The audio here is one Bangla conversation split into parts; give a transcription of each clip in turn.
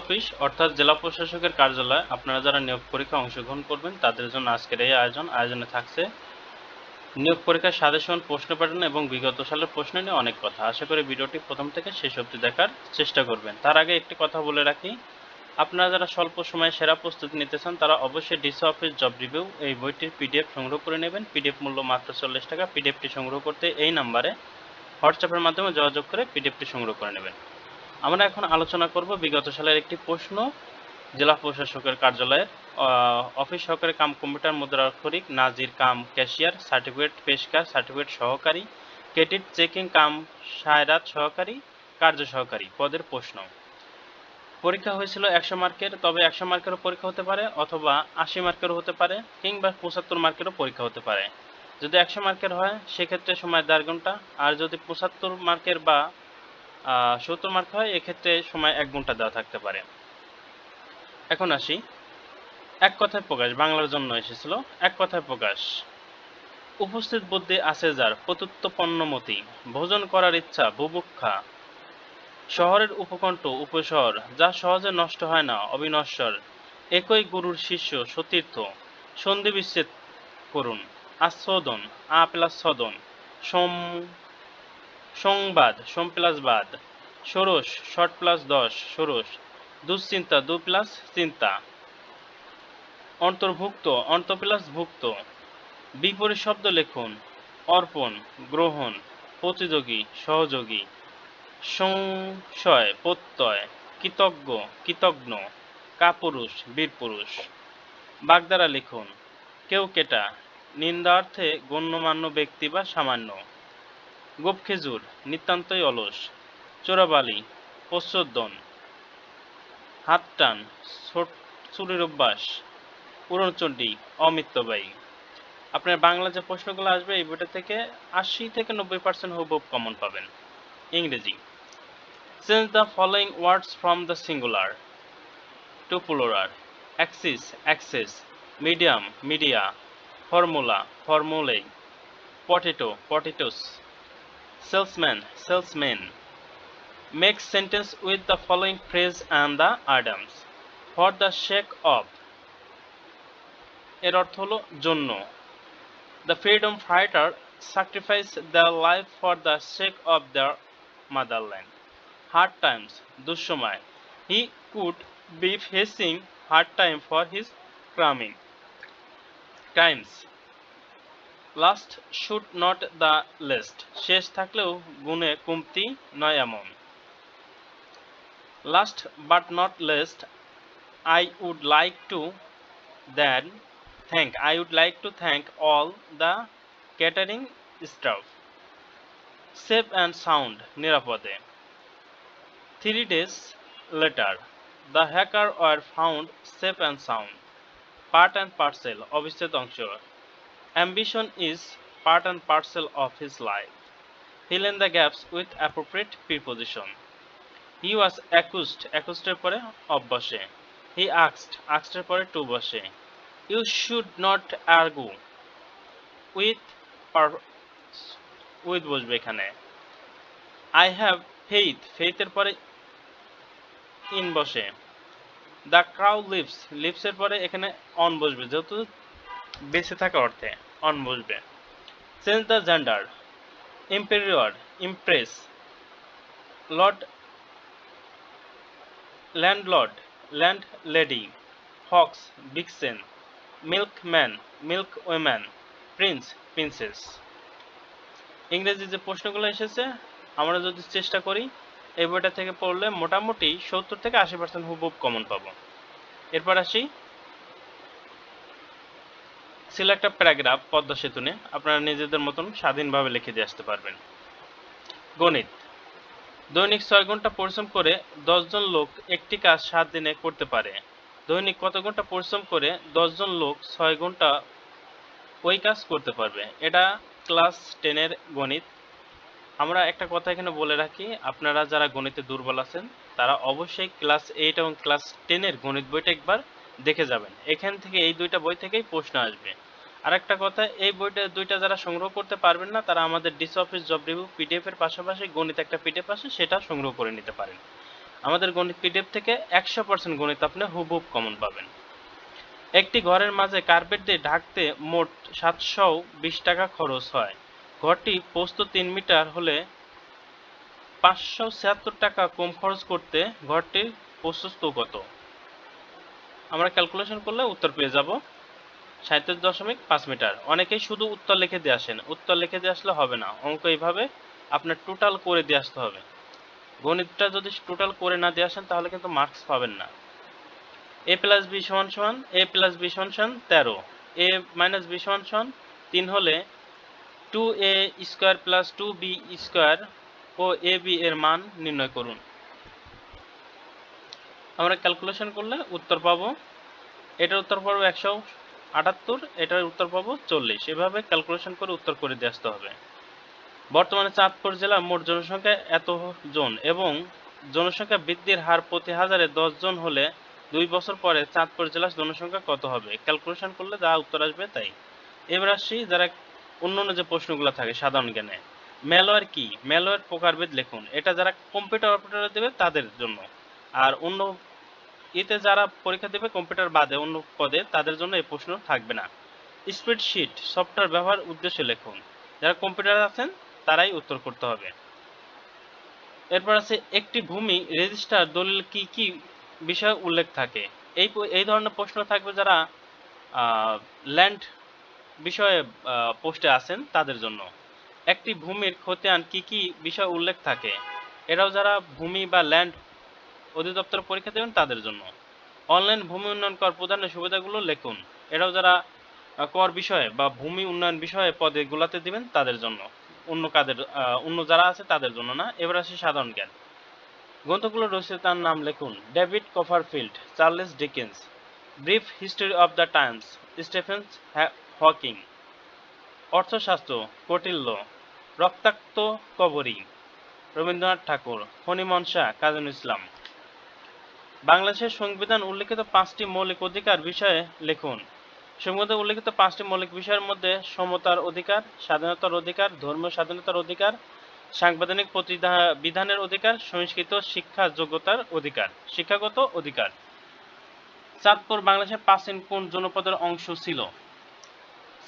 অফিস, অর্থাৎ জেলা প্রশাসকের কার্যালয়। আপনারা যারা নিয়োগ পরীক্ষা অংশগ্রহণ করবেন, তাদের জন্য আজকের এই আয়োজন, আয়োজনে থাকছে নিয়োগ পরীক্ষার সাজেশন, প্রশ্ন প্যাটার্ন এবং বিগত সালের প্রশ্ন নিয়ে অনেক কথা। আশা করি ভিডিওটি প্রথম থেকে শেষ অবধি দেখার চেষ্টা করবেন। তার আগে একটি কথা বলে রাখি, আপনারা যারা স্বল্প সময়ে সেরা প্রস্তুতি নিতে চান, তারা অবশ্যই ডিসি অফিস জব রিভিউ এই বইটির পিডিএফ সংগ্রহ করে নেবেন। পিডিএফ মূল্য মাত্র চল্লিশ টাকা। পিডিএফটি সংগ্রহ করতে এই নাম্বারে হোয়াটসঅ্যাপের মাধ্যমে যোগাযোগ করে পিডিএফটি সংগ্রহ করে নেবেন। আমরা এখন আলোচনা করব বিগত সালের একটি প্রশ্ন। জেলা প্রশাসকের কার্যালয়ের অফিস সহকারী কাম কম্পিউটার মুদ্রাক্ষরিক নাজির কাম ক্যাশিয়ার, সার্টিফিকেট পেশকার, সার্টিফিকেট সহকারী, ক্রেডিট চেকিং কাম সায়রাত সহকারী, কার্য সহকারী পদের প্রশ্ন। পরীক্ষা হয়েছিল একশো মার্কের, তবে একশো মার্কেরও পরীক্ষা হতে পারে অথবা আশি মার্কেরও হতে পারে কিংবা পঁচাত্তর মার্কেরও পরীক্ষা হতে পারে। যদি একশো মার্কের হয়, সেক্ষেত্রে সময় দেড় ঘণ্টা, আর যদি পঁচাত্তর মার্কের বা সত্তর মার্ক হয়, এক্ষেত্রে সময় এক ঘণ্টা দেওয়া থাকতে পারে। এখন আসি। এক কথায় প্রকাশ, বাংলার জন্য এসেছিল এক কথায় প্রকাশ। উপস্থিত বুদ্ধি আছে যার পতুত্বপন্নমতি ভোজন করার ইচ্ছা, বুভুক্ষা। শহরের উপকণ্ঠ, উপশহর, যা সহজে নষ্ট হয় না, অবিনশ্বর। একই গুরুর শিষ্য, সতীর্থ। সন্ধি বিচ্ছেদ করুন আস্বাদন আ প্লাস সদন সম সংবাদ সোম প্লাস বাদ ষোড়শ, শর্ট প্লাস দশ, ষোড়শ, দুশ্চিন্তা, দু প্লাস চিন্তা। অন্তর্ভুক্ত, অন্ত প্লাস ভুক্ত। বিপরীত শব্দ লিখুন, অর্পণ, গ্রহণ, প্রতিযোগী, সহযোগী। সংশয়, প্রত্যয়, কৃতজ্ঞ কৃতজ্ঞ কাপুরুষ, বীরপুরুষ। বাগদারা লিখুন, কেউ কেটা, নিন্দার্থে গণ্যমান্য ব্যক্তি বা সামান্য। গোপ খেজুর, নিতান্তই অলস। চোরাবালি প্রচোদন হাত টান চুরির অভ্যাস। পুরনচণ্ডী অমিত্যবায়ী আপনার বাংলা যে প্রশ্নগুলো আসবে, এই বইটা থেকে আশি থেকে নব্বই পার্সেন্ট হুবহুব কমন পাবেন। ইংরেজি। Change the following words from the singular to plural axis axes medium media formula formulae potato potatoes salesman salesman make sentence with the following phrase and the items for the sake of এর অর্থ হলো জন্য the freedom fighter sacrificed their life for the sake of their motherland hard times দুঃসময় he could be facing hard time for his coming times last should not the least শেষ থাকলেও গুণে কমতি নয় এমন। Last but not least I would like to then thank I would like to thank all the catering staff safe and sound নিরাপদে। Three days later the hacker are found safe and sound part and parcel অবিচ্ছেদ অংশ। Ambition is part and parcel of his life. Fill in the gaps with appropriate preposition. He was accused, accused পরে of বসে. He asked, asked পরে to বসে. You should not argue with with বসবে এখানে. I have faith, faith এর পরে in বসে. The crow lives, lives এর পরে এখানে on বসবে যেহেতু বেঁচে থাকা অর্থে অন বসবে। Change the gender emperor empress lord landlord landlady fox vixen milkman milk woman prince princess ইংরেজি যে প্রশ্নগুলো এসেছে, আমরা যদি চেষ্টা করি, এই বইটা থেকে পড়লে মোটামুটি সত্তর থেকে আশি পার্সেন্ট হুবহুব কমন পাবো। এরপর আসি ছিল একটা প্যারাগ্রাফ, পদ্মা সেতু নিয়ে আপনারা নিজেদের মতন স্বাধীনভাবে লিখে দিয়ে আসতে পারবেন। গণিত। দৈনিক ছয় ঘণ্টা পরিশ্রম করে দশজন লোক একটি কাজ সাত দিনে করতে পারে। দৈনিক কত ঘণ্টা পরিশ্রম করে দশজন লোক ছয় ঘণ্টা ওই কাজ করতে পারবে? এটা ক্লাস টেনের গণিত। আমরা একটা কথা এখানে বলে রাখি, আপনারা যারা গণিতে দুর্বল আছেন, তারা অবশ্যই ক্লাস এইট এবং ক্লাস টেনের গণিত বইটা একবার দেখে যাবেন। এখান থেকে এই দুইটা বই থেকেই প্রশ্ন আসবে। আরেকটা কথা, এই বইটা দুইটা যারা সংগ্রহ করতে পারবেন না, তারা আমাদের this office job review PDF এর পাশাপাশি গণিত একটা পিডিএফ আছে, সেটা সংগ্রহ করে নিতে পারেন। আমাদের গণিত পিডিএফ থেকে একশো পার্সেন্ট গণিত আপনি হুবহুব কমন পাবেন। একটি ঘরের মাঝে কার্পেট দিয়ে ঢাকতে মোট সাতশো বিশ টাকা খরচ হয়। ঘরটি পোস্ত তিন মিটার হলে পাঁচশো ছিয়াত্তর টাকা কম খরচ করতে ঘরটির প্রশস্ত কত? আমরা ক্যালকুলেশন করলে উত্তর পেয়ে যাব। সাঁত্রিশ দশমিক পাঁচ মিটার। অনেকেই শুধু উত্তর লিখে দিয়ে আসেন। উত্তর লিখে দিয়ে আসলে হবে না। অঙ্ক এইভাবে আপনার টোটাল করে দিয়ে আসতে হবে। গণিতটা যদি টোটাল করে না দিয়ে আসেন, তাহলে কিন্তু মার্কস পাবেন না। এ প্লাস বি সমান সমান এ প্লাস বি সমান সমান তেরো। এ মাইনাস বি সমান সমান তিন হলে two a square plus two b square O A B এর মান নির্ণয় করুন। আমরা ক্যালকুলেশন করলে উত্তর পাবো। এটার উত্তর পাবো একশো। আটাত্তর, এটার উত্তর পাবো চল্লিশ। এভাবে ক্যালকুলেশন করে উত্তর করে দিয়ে আসতে হবে। বর্তমানে চাঁদপুর জেলা মোট জনসংখ্যা এত জন এবং জনসংখ্যা বৃদ্ধির হার প্রতি হাজারে দশ জন হলে দুই বছর পরে চাঁদপুর জেলার জনসংখ্যা কত হবে? ক্যালকুলেশন করলে যা উত্তর আসবে তাই। এবার আসছি যারা অন্যান্য যে প্রশ্নগুলো থাকে সাধারণ জ্ঞানে। ম্যালওয়্যার কি? ম্যালওয়্যার প্রকারভেদ লিখুন। এটা যারা কম্পিউটার অপারেটর দেবে তাদের জন্য। আর অন্য এতে যারা পরীক্ষা দেবে কম্পিউটার বাদে অন্য পদে, তাদের জন্য এই প্রশ্ন থাকবে না। স্প্রেডশিট সফটওয়্যার ব্যবহার উদ্দেশ্যে লিখুন। যারা কম্পিউটার আছেন, তারাই উত্তর করতে হবে। এরপর আছে, একটি ভূমি রেজিস্টার দলিল কি কি বিষয় উল্লেখ থাকে? এই এই ধরনের প্রশ্ন থাকবে যারা ল্যান্ড বিষয়ে পোস্টে আছেন, তাদের জন্য। একটি ভূমির খতিয়ান কি কি বিষয় উল্লেখ থাকে? এরাও যারা ভূমি বা ল্যান্ড অধিদপ্তর পরীক্ষা দেবেন তাদের জন্য। অনলাইন ভূমি উন্নয়ন কর প্রদানের সুবিধাগুলো লিখুন। এরাও যারা কর বিষয়ে বা ভূমি উন্নয়ন বিষয়ে পদে গুলাতে দিবেন তাদের জন্য। অন্য কাদের অন্য যারা আছে তাদের জন্য না। এবার আসি সাধারণ জ্ঞান। গ্রন্থগুলো রয়েছে তার নাম লিখুন। David Copperfield Charles Dickens. Brief history of the times, Stephen Hawking. Arthashastra, Kautilya. রক্তাক্ত কবরী, রবীন্দ্রনাথ ঠাকুর। ফণিমন শাহ, কাজী ইসলাম। বাংলাদেশের সংবিধান উল্লিখিত পাঁচটি মৌলিক অধিকার বিষয়ে লিখুন। সংবিধানে উল্লিখিত পাঁচটি মৌলিক বিষয়ের মধ্যে সমতার অধিকার, স্বাধীনতার অধিকার, ধর্মীয় স্বাধীনতার অধিকার, সাংবিধানিক বিধানের অধিকার, সংস্কৃত শিক্ষা যোগ্যতার অধিকার, শিক্ষাগত অধিকার। চাঁদপুর বাংলাদেশের প্রাচীন কোন জনপদের অংশ ছিল?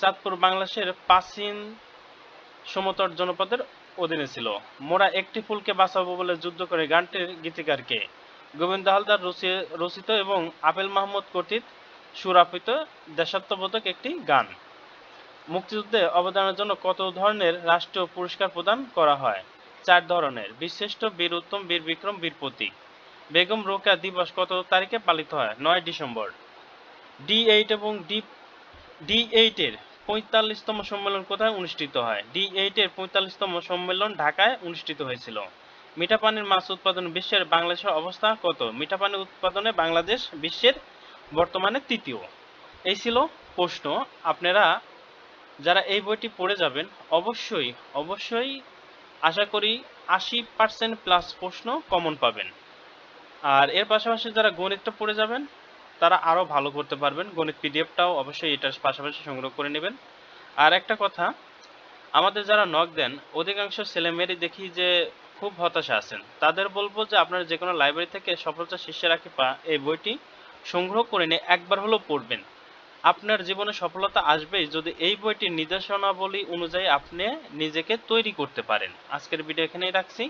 চাঁদপুর বাংলাদেশের প্রাচীন সমতট জনপদের অধীনে ছিল। মোরা একটি ফুলকে বাঁচাবো বলে যুদ্ধ করে গানটির গীতিকারকে গোবিন্দ হালদার রচিত এবং আপেল মাহমুদ কর্তৃক সুরাপিত দেশাত্মবোধক একটি গান। মুক্তিযুদ্ধে অবদানের জন্য কত ধরনের রাষ্ট্রীয় পুরস্কার প্রদান করা হয়? চার ধরনের। বীরশ্রেষ্ঠ বীর উত্তম, বীর বিক্রম, বীর প্রতীক। বেগম রোকেয়া দিবস কত তারিখে পালিত হয়? নয় ডিসেম্বর। ডি এইট এবং ডি ডি এইটের পঁয়তাল্লিশতম সম্মেলন কোথায় অনুষ্ঠিত হয়? ডি এইটের পঁয়তাল্লিশতম সম্মেলন ঢাকায় অনুষ্ঠিত হয়েছিল। মিঠা পানির মাছ উৎপাদন বিশ্বের বাংলাদেশের অবস্থা কত? মিঠা পানি উৎপাদনে বাংলাদেশ বিশ্বের বর্তমানে তৃতীয়। এই ছিল প্রশ্ন। আপনারা যারা এই বইটি পড়ে যাবেন, অবশ্যই অবশ্যই আশা করি আশি পার্সেন্ট প্লাস প্রশ্ন কমন পাবেন। আর এর পাশাপাশি যারা গণিতটা পড়ে যাবেন, তারা আরও ভালো করতে পারবেন। গণিত পিডিএফটাও অবশ্যই এটার পাশাপাশি সংগ্রহ করে নেবেন। আর একটা কথা, আমাদের যারা নক দেন, অধিকাংশ ছেলেমেয়েরই দেখি যে খুব হতাশা আছেন। তাদের বলব যে আপনারা যে কোনো লাইব্রেরি থেকে সফলতা শীর্ষে রাখি পা এই বইটি সংগ্রহ করে নিয়ে একবার হলেও পড়বেন। আপনার জীবনে সফলতা আসবেই যদি এই বইটির নির্দেশনাবলী অনুযায়ী আপনি নিজেকে তৈরি করতে পারেন। আজকের ভিডিও এখানেই রাখছি।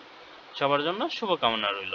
সবার জন্য শুভকামনা রইল।